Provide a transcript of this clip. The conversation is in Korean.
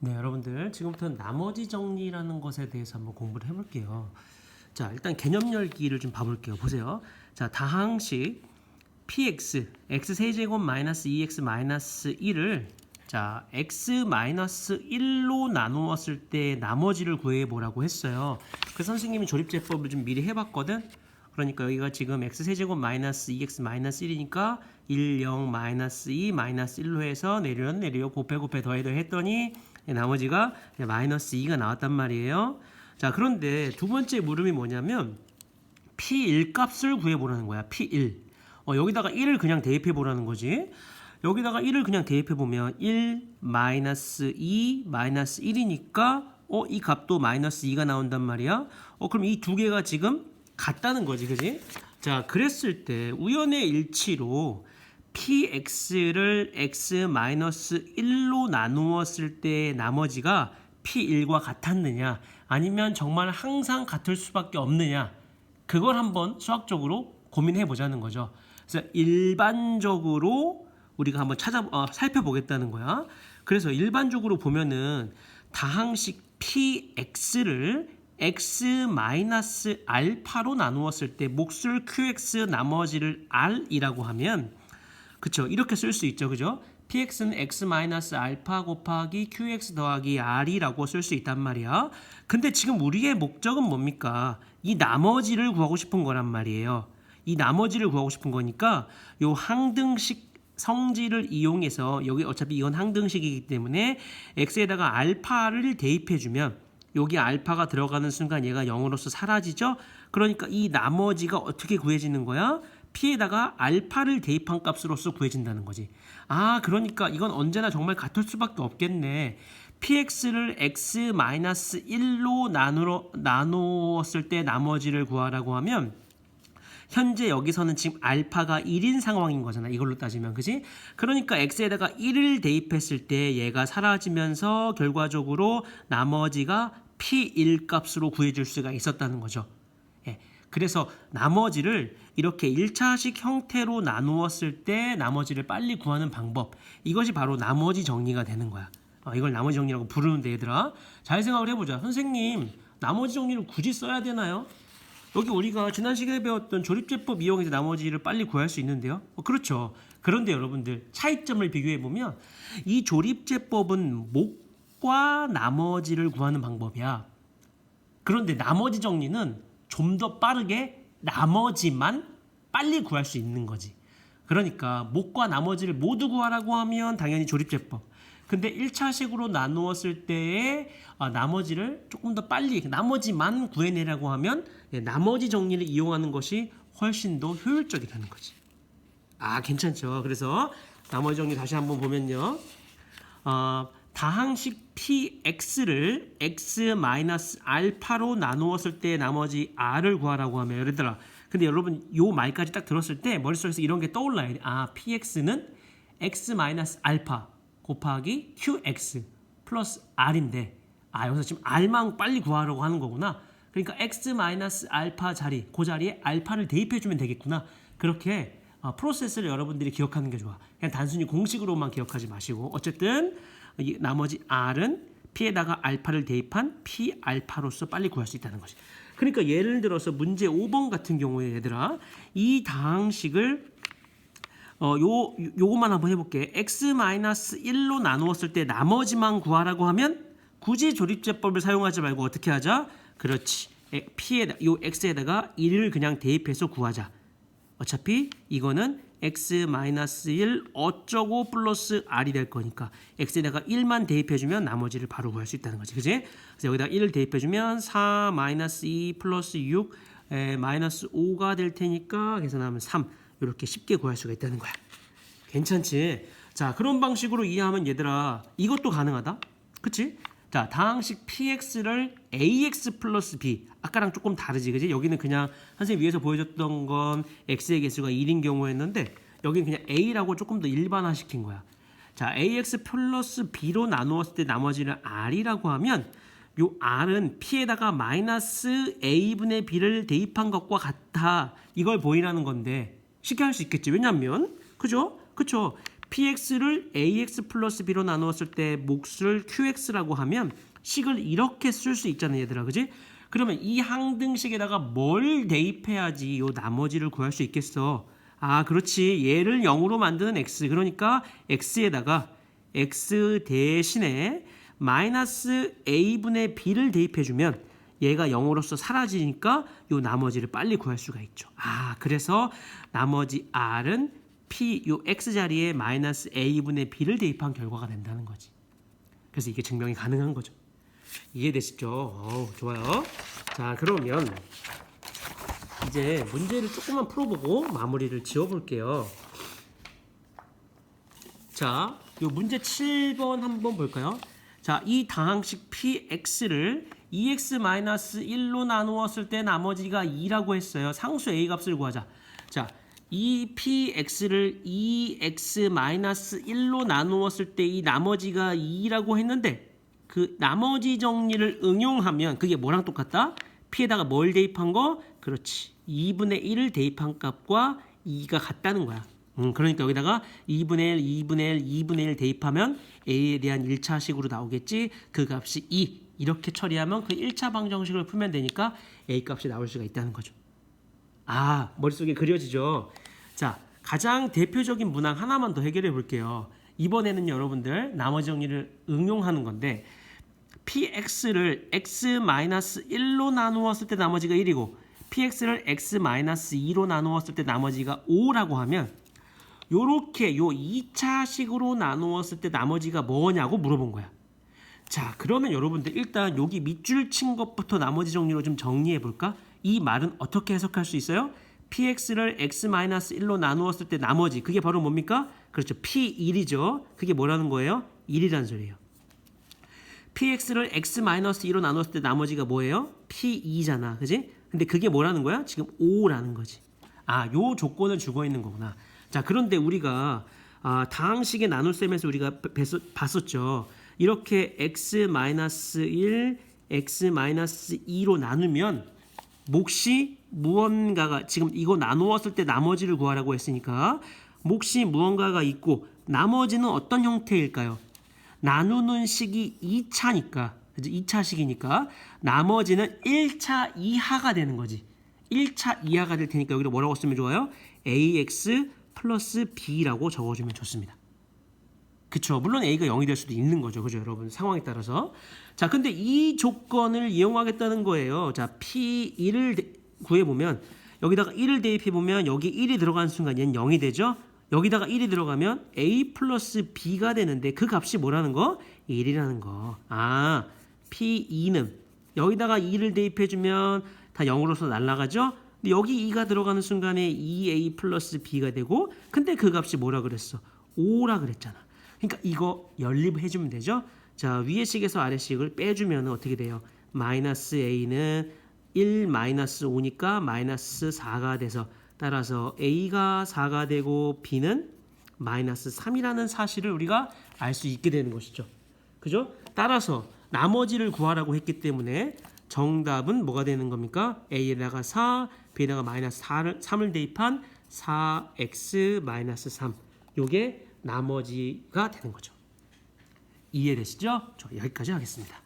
네, 여러분들 지금부터 나머지 정리라는 것에 대해서 한번 공부를 해볼게요. 자, 일단 개념 열기를 좀 봐볼게요. 보세요. 자, 다항식 px x 세제곱 마이너스 2x 마이너스 1을 자 x 마이너스 1로 나누었을 때 나머지를 구해 보라고 했어요. 그 선생님이 조립제법을 좀 미리 해봤거든. 그러니까 여기가 지금 x 세제곱 마이너스 2x 마이너스 1이니까 1, 0, 마이너스 2, 마이너스 1로 해서 내려 내려 곱해 곱해 더해 더해 했더니 나머지가 마이너스 2가 나왔단 말이에요. 자 그런데 두 번째 물음이 뭐냐면 P1 값을 구해보라는 거야. P1. 어, 여기다가 1을 그냥 대입해 보라는 거지. 여기다가 1을 그냥 대입해 보면 1 마이너스 2 마이너스 1이니까 어, 이 값도 마이너스 2가 나온단 말이야. 어, 그럼 이 두 개가 지금 같다는 거지, 그지? 자, 그랬을 때 우연의 일치로 px를 x 마이너스 1로 나누었을 때 나머지가 p1과 같았느냐 아니면 정말 항상 같을 수밖에 없느냐 그걸 한번 수학적으로 고민해 보자는 거죠. 그래서 일반적으로 우리가 한번 찾아 어, 살펴보겠다는 거야. 그래서 일반적으로 보면은 다항식 px를 x 마이너스 알파로 나누었을 때 몫을 qx 나머지를 r이라고 하면 그쵸? 이렇게 쓸 수 있죠. 그죠? Px는 x 마이너스 알파 곱하기 qx 더하기 r이라고 쓸 수 있단 말이야. 근데 지금 우리의 목적은 뭡니까? 이 나머지를 구하고 싶은 거란 말이에요. 이 나머지를 구하고 싶은 거니까 요 항등식 성질을 이용해서 여기 어차피 이건 항등식이기 때문에 x에다가 알파를 대입해 주면 여기 알파가 들어가는 순간 얘가 0으로서 사라지죠 그러니까 이 나머지가 어떻게 구해지는 거야 p에다가 알파를 대입한 값으로서 구해진다는 거지. 아, 그러니까 이건 언제나 정말 같을 수밖에 없겠네. px를 x-1로 나누어, 나누었을 때 나머지를 구하라고 하면 현재 여기서는 지금 알파가 1인 상황인 거잖아. 이걸로 따지면. 그지? 그러니까 x에다가 1을 대입했을 때 얘가 사라지면서 결과적으로 나머지가 p1 값으로 구해줄 수가 있었다는 거죠. 예. 그래서 나머지를 이렇게 1차식 형태로 나누었을 때 나머지를 빨리 구하는 방법. 이것이 바로 나머지 정리가 되는 거야. 어, 이걸 나머지 정리라고 부르는데 얘들아. 잘 생각을 해보자. 선생님, 나머지 정리를 굳이 써야 되나요? 여기 우리가 지난 시간에 배웠던 조립제법 이용해서 나머지를 빨리 구할 수 있는데요. 어, 그렇죠. 그런데 여러분들 차이점을 비교해 보면 이 조립제법은 목과 나머지를 구하는 방법이야. 그런데 나머지 정리는 좀 더 빠르게 나머지만 빨리 구할 수 있는 거지. 그러니까 목과 나머지를 모두 구하라고 하면 당연히 조립제법. 근데 1차식으로 나누었을 때에 아, 나머지를 조금 더 빨리 나머지만 구해내라고 하면 예, 나머지 정리를 이용하는 것이 훨씬 더 효율적이라는 거지. 아 괜찮죠. 그래서 나머지 정리 다시 한번 보면요. 어, 다항식 px를 x-알파로 나누었을 때 나머지 r을 구하라고 하면 예를 들어 근데 여러분 요 말까지 딱 들었을 때 머릿속에서 이런 게 떠올라야 돼. 아 px는 x-알파 곱하기 qx 플러스 r인데 아 여기서 지금 r만 빨리 구하라고 하는 거구나. 그러니까 x-알파 자리 그 자리에 알파를 대입해 주면 되겠구나. 그렇게 어, 프로세스를 여러분들이 기억하는 게 좋아. 그냥 단순히 공식으로만 기억하지 마시고 어쨌든 이 나머지 r은 p에다가 알파를 대입한 p 알파로서 빨리 구할 수 있다는 것이. 그러니까 예를 들어서 문제 5번 같은 경우에 얘들아 이 다항식을 어, 요, 요것만 한번 해볼게. x-1로 나누었을 때 나머지만 구하라고 하면 굳이 조립제법을 사용하지 말고 어떻게 하자? 그렇지. 에, p에다, 요 x에다가 1을 그냥 대입해서 구하자. 어차피 이거는 x-1 어쩌고 플러스 r이 될 거니까 x에다가 1만 대입해주면 나머지를 바로 구할 수 있다는 거지. 그지? 그래서 여기다 1을 대입해주면 4 마이너스 2 플러스 6 에, 마이너스 5가 될 테니까 계산하면 3 이렇게 쉽게 구할 수가 있다는 거야. 괜찮지? 자 그런 방식으로 이해하면 얘들아 이것도 가능하다. 그치? 자 다항식 px를 ax 플러스 b 아까랑 조금 다르지 그지? 여기는 그냥 선생님 위에서 보여줬던 건 x의 개수가 1인 경우였는데 여기는 그냥 a라고 조금 더 일반화 시킨 거야. 자, ax 플러스 b로 나누었을 때 나머지를 r이라고 하면 요 r은 p에다가 마이너스 a분의 b를 대입한 것과 같다. 이걸 보이라는 건데 쉽게 할 수 있겠지. 왜냐면 그죠? 그쵸? px를 ax 플러스 b로 나누었을 때 몫을 qx라고 하면 식을 이렇게 쓸 수 있잖아요, 얘들아. 그지? 그러면 이 항등식에다가 뭘 대입해야지 요 나머지를 구할 수 있겠어? 아, 그렇지. 얘를 0으로 만드는 x. 그러니까 x에다가 x 대신에 마이너스 a분의 b를 대입해주면 얘가 0으로서 사라지니까 요 나머지를 빨리 구할 수가 있죠. 아, 그래서 나머지 r은 p 요 x 자리에 마이너스 a분의 b를 대입한 결과가 된다는 거지. 그래서 이게 증명이 가능한 거죠. 이해되시죠? 어우, 좋아요. 자, 그러면 이제 문제를 조금만 풀어보고 마무리를 지어볼게요. 자, 요 문제 7번 한번 볼까요? 자, 이 당항식 px를 2x-1로 나누었을 때 나머지가 2라고 했어요. 상수 a 값을 구하자. 자, 이 px를 2x-1로 나누었을 때 이 나머지가 2라고 했는데 그 나머지 정리를 응용하면 그게 뭐랑 똑같다? p에다가 뭘 대입한 거? 그렇지. 2분의 1을 대입한 값과 2가 같다는 거야. 음, 그러니까 여기다가 2분의 1, 2분의 1, 2분의 1 대입하면 a에 대한 1차식으로 나오겠지. 그 값이 2. 이렇게 처리하면 그 1차 방정식을 풀면 되니까 a 값이 나올 수가 있다는 거죠. 아, 머릿속에 그려지죠. 자, 가장 대표적인 문항 하나만 더 해결해 볼게요. 이번에는 여러분들 나머지 정리를 응용하는 건데 px를 x-1로 나누었을 때 나머지가 1이고 px를 x-2로 나누었을 때 나머지가 5라고 하면 요렇게 요 2차식으로 나누었을 때 나머지가 뭐냐고 물어본 거야. 자, 그러면 여러분들 일단 여기 밑줄 친 것부터 나머지 정리로 좀 정리해 볼까? 이 말은 어떻게 해석할 수 있어요? px를 x-1로 나누었을 때 나머지 그게 바로 뭡니까? 그렇죠. p1이죠. 그게 뭐라는 거예요? 1이라는 소리예요. px를 x-2로 나눴을 때 나머지가 뭐예요? p2잖아. 그지? 근데 그게 뭐라는 거야? 지금 5라는 거지. 아, 요 조건을 주고 있는 거구나. 자, 그런데 우리가 아, 다항식의 나눗셈에서 우리가 뵀- 봤었죠. 이렇게 x-1, x-2로 나누면 몫이 무언가가 지금 이거 나누었을 때 나머지를 구하라고 했으니까 몫이 무언가가 있고 나머지는 어떤 형태일까요? 나누는 식이 2차니까 그죠? 2차식이니까 나머지는 1차 이하가 되는 거지. 1차 이하가 될 테니까 여기로 뭐라고 쓰면 좋아요? ax 플러스 b라고 적어주면 좋습니다. 그쵸. 물론 A가 0이 될 수도 있는 거죠. 그죠, 여러분? 상황에 따라서. 자, 근데 이 조건을 이용하겠다는 거예요. 자, P1을 구해보면, 여기다가 1을 대입해보면, 여기 1이 들어가는 순간 얘는 0이 되죠? 여기다가 1이 들어가면 A 플러스 B가 되는데, 그 값이 뭐라는 거? 1이라는 거. 아, P2는, 여기다가 2를 대입해주면, 다 0으로서 날아가죠? 근데 여기 2가 들어가는 순간에 2A 플러스 B가 되고, 근데 그 값이 뭐라 그랬어? 5라 그랬잖아. 그러니까 이거 연립해 주면 되죠. 자 위의 식에서 아래 식을 빼주면 어떻게 돼요? 마이너스 a는 1 마이너스 5니까 마이너스 4가 돼서 따라서 a가 4가 되고 b는 마이너스 3이라는 사실을 우리가 알 수 있게 되는 것이죠. 그죠? 따라서 나머지를 구하라고 했기 때문에 정답은 뭐가 되는 겁니까? a에다가 4, b에다가 마이너스 4를, 3을 대입한 4x 마이너스 3. 요게 나머지가 되는 거죠. 이해되시죠? 저 여기까지 하겠습니다.